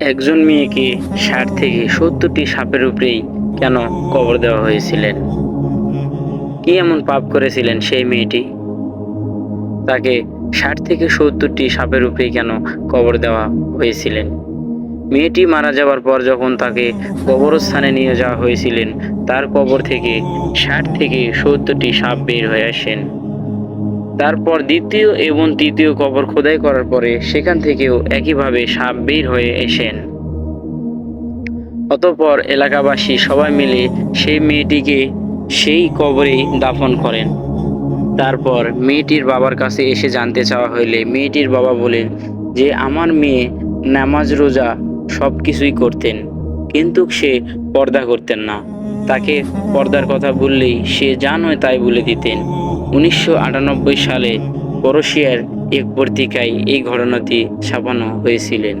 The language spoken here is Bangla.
একজন মেয়েকে ষাট থেকে সত্তরটি সাপের উপরেই কেন কবর দেওয়া হয়েছিলেন? কি এমন পাপ করেছিলেন সেই মেয়েটি? তাকে ষাট থেকে সত্তরটি সাপের উপরেই কেন কবর দেওয়া হয়েছিলেন? মেয়েটি মারা যাওয়ার পর যখন তাকে কবরস্থানে নিয়ে যাওয়া হয়েছিলেন, তার কবর থেকে ষাট থেকে সত্তরটি সাপ বের হয়ে আসেন। তারপর দ্বিতীয় এবং তৃতীয় কবর খোদাই করার পরে সেখান থেকেও একইভাবে সাপ বের হয়ে এসেন অতপর এলাকাবাসী সবাই মিলে সেই মেয়েটিকে সেই কবরেই দাফন করেন। তারপর মেয়েটির বাবার কাছে এসে জানতে চাওয়া হইলে মেয়েটির বাবা বলেন যে, আমার মেয়ে নামাজ, রোজা সব কিছুই করতেন। কিন্তু সে পর্দা করতেন না। তাকে পর্দার কথা বললেই সে যা নয় তাই বলে দিতেন। উনিশশো আটানব্বই সালে পরশিয়ার এক পত্রিকায় এই ঘটনাটি ছাপানো হয়েছিলেন।